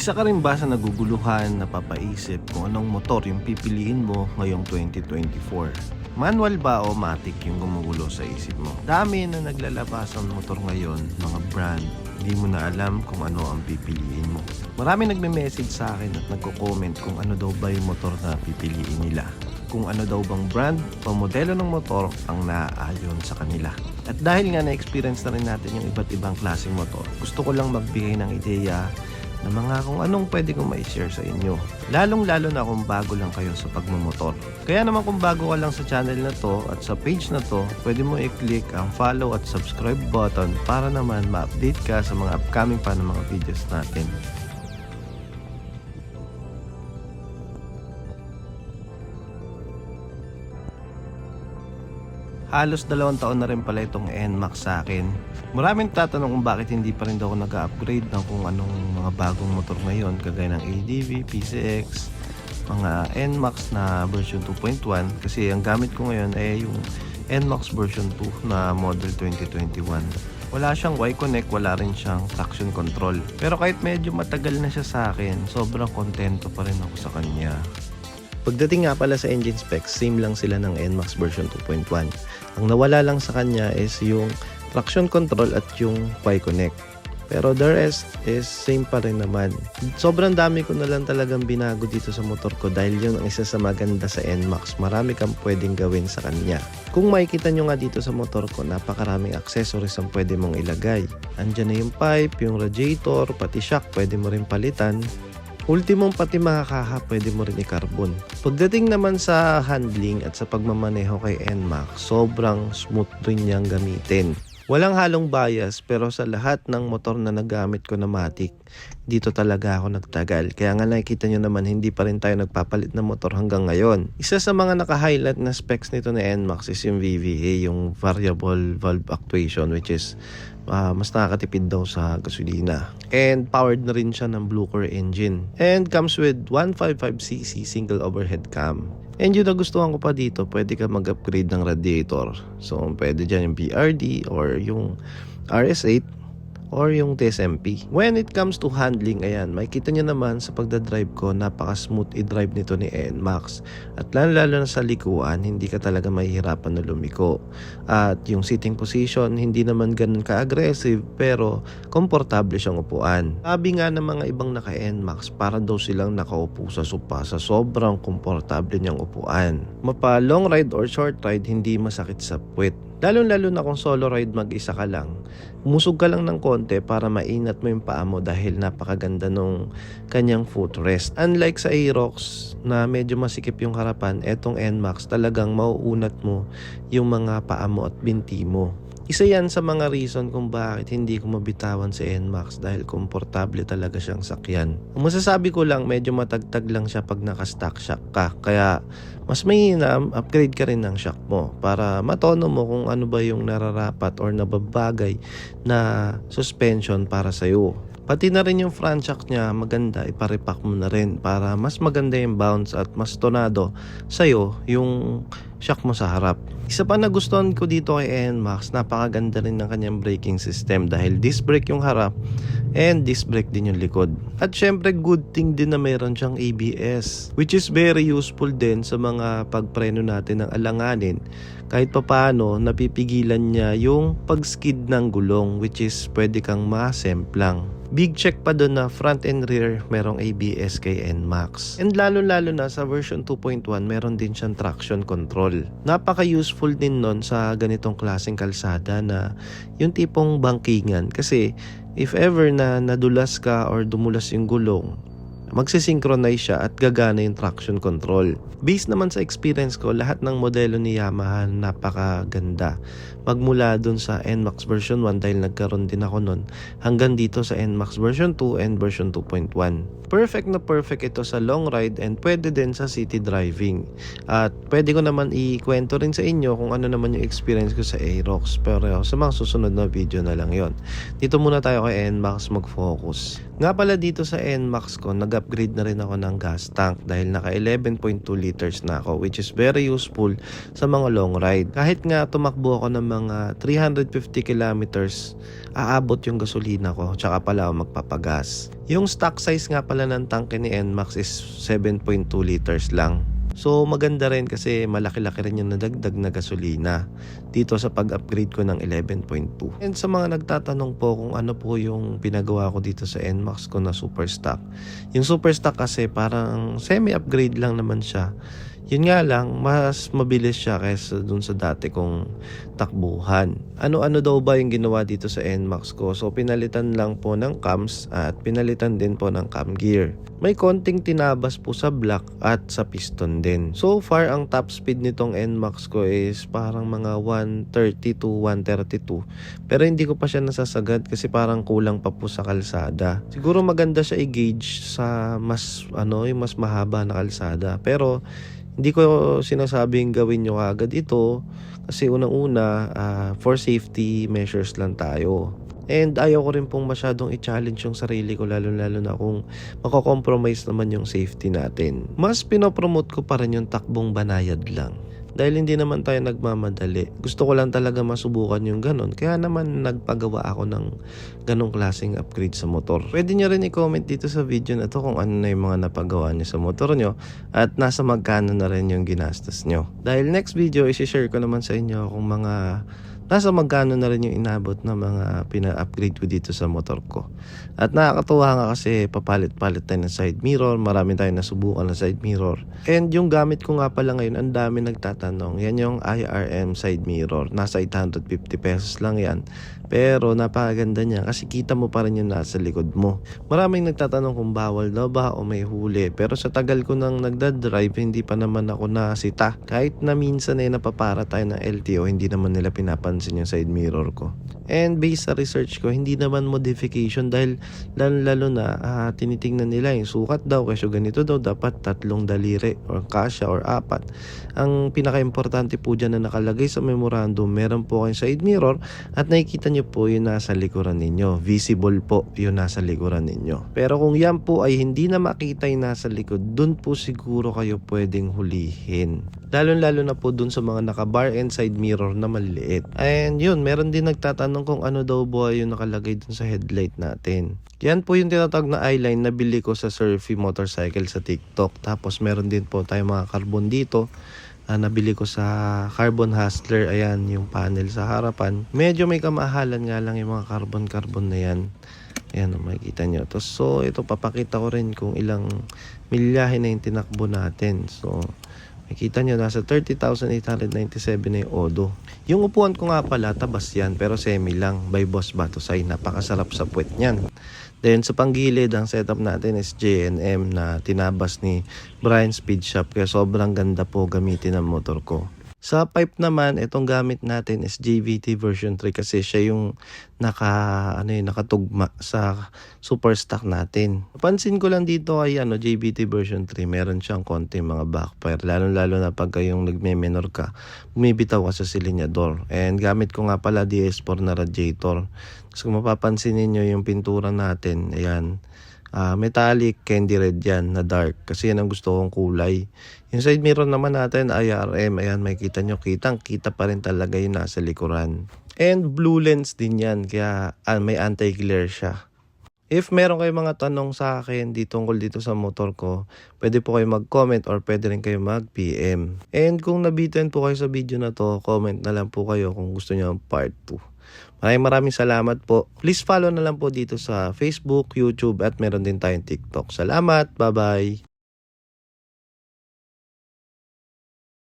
Isa ka rin ba sa naguguluhan, napapaisip kung anong motor yung pipiliin mo ngayong 2024? Manual ba o matic yung gumugulo sa isip mo? Dami na naglalabas ng motor ngayon, mga brand. Hindi mo na alam kung ano ang pipiliin mo. Marami nagme-message sa akin at nagko-comment kung ano daw ba yung motor na pipiliin nila. Kung ano daw bang brand o modelo ng motor ang naaayon sa kanila. At dahil nga na-experience na rin natin yung iba't ibang klaseng motor, gusto ko lang magbigay ng ideya na mga kung anong pwede kong ma-share sa inyo. Lalong-lalo na kung bago lang kayo sa pagmumotor. Kaya naman kung bago ka lang sa channel na to at sa page na to, pwede mo i-click ang follow at subscribe button para naman ma-update ka sa mga upcoming pa ng mga videos natin. Halos dalawang taon na rin pala itong NMAX sa akin. Maraming tatanong kung bakit hindi pa rin daw ako nag-upgrade ng kung anong mga bagong motor ngayon kagaya ng ADV, PCX, mga NMAX na version 2.1 kasi ang gamit ko ngayon ay yung NMAX version 2 na model 2021. Wala siyang Y-Connect, wala rin siyang traction control. Pero kahit medyo matagal na siya sa akin, sobrang kontento pa rin ako sa kanya. Pagdating nga pala sa engine specs, same lang sila ng NMAX version 2.1. Ang nawala lang sa kanya is yung traction control at yung Y-Connect. Pero the rest is same pa rin naman. Sobrang dami ko na lang talagang binago dito sa motor ko dahil yun ang isa sa maganda sa NMAX. Marami kang pwedeng gawin sa kanya. Kung makikita nyo nga dito sa motor ko, napakaraming accessories ang pwede mong ilagay. Andyan na yung pipe, yung radiator, pati shock, pwede mo rin palitan. Ultimong pati mga kaha, pwede mo rin i-carbon. Pagdating naman sa handling at sa pagmamaneho kay NMAX, sobrang smooth rin niyang gamitin. Walang halong bias pero sa lahat ng motor na nagamit ko na Matic, dito talaga ako nagtagal. Kaya nga nakikita nyo naman hindi pa rin tayo nagpapalit ng motor hanggang ngayon. Isa sa mga naka-highlight na specs nito ni NMAX is yung VVA, yung Variable Valve Actuation which is ah, mas nakakatipid daw sa gasolina. And powered na rin siya ng Bluecore engine. And comes with 155cc single overhead cam. And yung nagustuhan ko pa dito, pwede ka mag-upgrade ng radiator. So, pwede dyan yung BRD or yung RS8 or yung TSMP. When it comes to handling, ayan, makikita nyo naman sa pagdadrive ko, napaka-smooth i-drive nito ni NMAX. At lalo-lalo na sa likuan, hindi ka talaga mahihirapan na lumiko. At yung sitting position, hindi naman ganun ka-aggressive, pero komportable siyang upuan. Sabi nga ng mga ibang naka-NMAX, para daw silang nakaupo sa sopa sa sobrang komportable niyang upuan. Mapa long ride or short ride, hindi masakit sa puwet. Lalo-lalo na kung solo ride mag-isa ka lang, umusog ka lang ng konti para mainat mo yung paa mo dahil napakaganda nung kanyang footrest. Unlike sa Aerox na medyo masikip yung harapan, etong NMAX talagang mauunat mo yung mga paa mo at binti mo. Isa yan sa mga reason kung bakit hindi ko mabitawan si NMAX dahil komportable talaga siyang sakyan. Ang masasabi ko lang, medyo matagtag lang siya pag naka-stock shock ka. Kaya mas mainam, upgrade ka rin ng shock mo para matono mo kung ano ba yung nararapat or nababagay na suspension para sa'yo. Pati na rin yung front shock niya, maganda, iparepack mo na rin para mas maganda yung bounce at mas tonado sa'yo yung shock mo sa harap. Isa pa na gustuhan ko dito kay NMAX, napakaganda rin ng kanyang braking system dahil disc brake yung harap and disc brake din yung likod. At syempre good thing din na meron siyang ABS which is very useful din sa mga pagpreno natin ng alanganin kahit papaano napipigilan niya yung pag-skid ng gulong which is pwede kang masemplang. Big check pa doon na front and rear merong ABS kay NMAX. And lalo-lalo na sa version 2.1 meron din siyang traction control. Napaka-useful din nun sa ganitong klaseng kalsada na yung tipong bangkingan kasi if ever na nadulas ka or dumulas yung gulong, magsisynchronize siya at gagana yung traction control. Based naman sa experience ko, lahat ng modelo ni Yamaha napakaganda. Magmula dun sa NMAX version 1 dahil nagkaroon din ako nun, hanggang dito sa NMAX version 2 and version 2.1. Perfect na perfect ito sa long ride and pwede din sa city driving. At pwede ko naman ikwento rin sa inyo kung ano naman yung experience ko sa Aerox. Pero sa mga susunod na video na lang yon. Dito muna tayo kay NMAX mag-focus. Nga pala dito sa NMAX ko, nag nag-upgrade na rin ako ng gas tank dahil naka 11.2 liters na ako which is very useful sa mga long ride. Kahit nga tumakbo ako ng mga 350 kilometers, aabot yung gasolina ko tsaka pala ako magpapagas. Yung stock size nga pala ng tanke ni NMAX is 7.2 liters lang. So maganda rin kasi malaki-laki rin yung nadagdag na gasolina dito sa pag-upgrade ko ng 11.2. And sa mga nagtatanong po kung ano po yung pinagawa ko dito sa NMAX ko na super stock. Yung super stock kasi parang semi-upgrade lang naman siya. Yun nga lang, mas mabilis siya kaysa dun sa dati kong takbuhan. Ano-ano daw ba yung ginawa dito sa NMAX ko? So pinalitan lang po ng cams at pinalitan din po ng cam gear. May konting tinabas po sa block at sa piston din. So far, ang top speed nitong NMAX ko is parang mga 130 to 132. Pero hindi ko pa siya nasasagad kasi parang kulang pa po sa kalsada. Siguro maganda siya i-gauge sa mas ano, yung mas mahaba na kalsada. Pero hindi ko sinasabing gawin nyo agad ito kasi unang-una ah, for safety measures lang tayo. And ayaw ko rin pong masyadong i-challenge yung sarili ko lalo-lalo na kung mako-compromise naman yung safety natin. Mas pinopromote ko pa rin yung takbong banayad lang. Dahil hindi naman tayo nagmamadali. Gusto ko lang talaga masubukan yung ganon. Kaya naman nagpagawa ako ng ganong klaseng upgrade sa motor. Pwede nyo rin i-comment dito sa video na to kung ano na yung mga napagawa nyo sa motor nyo at nasa magkano na rin yung ginastos nyo. Dahil next video, isi-share ko naman sa inyo kung mga nasa magkano na rin yung inabot na mga pina-upgrade ko dito sa motor ko. At nakakatuwa nga kasi papalit-palit tayo ng side mirror, marami tayong nasubukan na side mirror. And yung gamit ko nga pala ngayon, ang dami nagtatanong. Yan yung IRM side mirror. Nasa 850 pesos lang yan. Pero napakaganda niya kasi kita mo pa rin yung nasa likod mo. Maraming nagtatanong kung bawal daw ba o may huli. Pero sa tagal ko nang nagdadrive, hindi pa naman ako nasita. Kahit na minsan ay napapara tayo ng LTO, hindi naman nila pinapansin yung side mirror ko. And based sa research ko, hindi naman modification dahil lalo, na ah, tinitingnan nila yung sukat daw kasi ganito daw dapat tatlong daliri or kasya or apat. Ang pinaka-importante po dyan na nakalagay sa memorandum, meron po kayong side mirror at nakikita nyo po yung nasa likuran ninyo. Visible po yung nasa likuran ninyo. Pero kung yan po ay hindi na makita yung nasa likod, dun po siguro kayo pwedeng hulihin. Lalo-lalo na po dun sa mga naka-bar and side mirror na maliliit. And yun, meron din nagtatanong kung ano daw ba yung nakalagay dun sa headlight natin. Yan po yung tinatawag na eyeline na bili ko sa Surfy Motorcycle sa TikTok. Tapos meron din po tayong mga carbon dito ah, nabili ko sa Carbon Hustler. Ayan, yung panel sa harapan. Medyo may kamahalan nga lang yung mga carbon-carbon na yan. Ayan, oh, makikita nyo. To, so, ito papakita ko rin kung ilang milyahe na yung tinakbo natin. So, makikita nyo, nasa 30,897 na yung Odo. Yung upuan ko nga pala, tabas yan, pero semi lang by Boss Batusay. Napakasarap sa puwet niyan. Then sa panggilid, ang setup natin is JNM na tinabas ni Brian Speed Shop. Kaya sobrang ganda po gamitin ang motor ko. Sa pipe naman, itong gamit natin is JVT version 3 kasi siya yung naka, ano yun, nakatugma sa super stock natin. Pansin ko lang dito ay ano, JVT version 3, meron siyang konting mga backfire. Lalo-lalo na pag yung nagme-menor ka, bumibitaw ka sa silinyador. And gamit ko nga pala DS4 na radiator. So kung mapapansin ninyo yung pintura natin, ayan, Ah, metallic candy red yan na dark kasi yan ang gusto kong kulay. Yung side mirror naman natin IRM, ayan makikita nyo kitang kita pa rin talaga yung nasa likuran. And blue lens din yan kaya ah, may anti-glare siya. If meron kayong mga tanong sa akin di tungkol dito sa motor ko, pwede po kayo mag-comment or pwede rin kayo mag-PM. And kung nabitin po kayo sa video na to, comment na lang po kayo kung gusto nyo ang part 2. Maraming maraming salamat po. Please follow na lang po dito sa Facebook, YouTube at meron din tayong TikTok. Salamat. Bye-bye.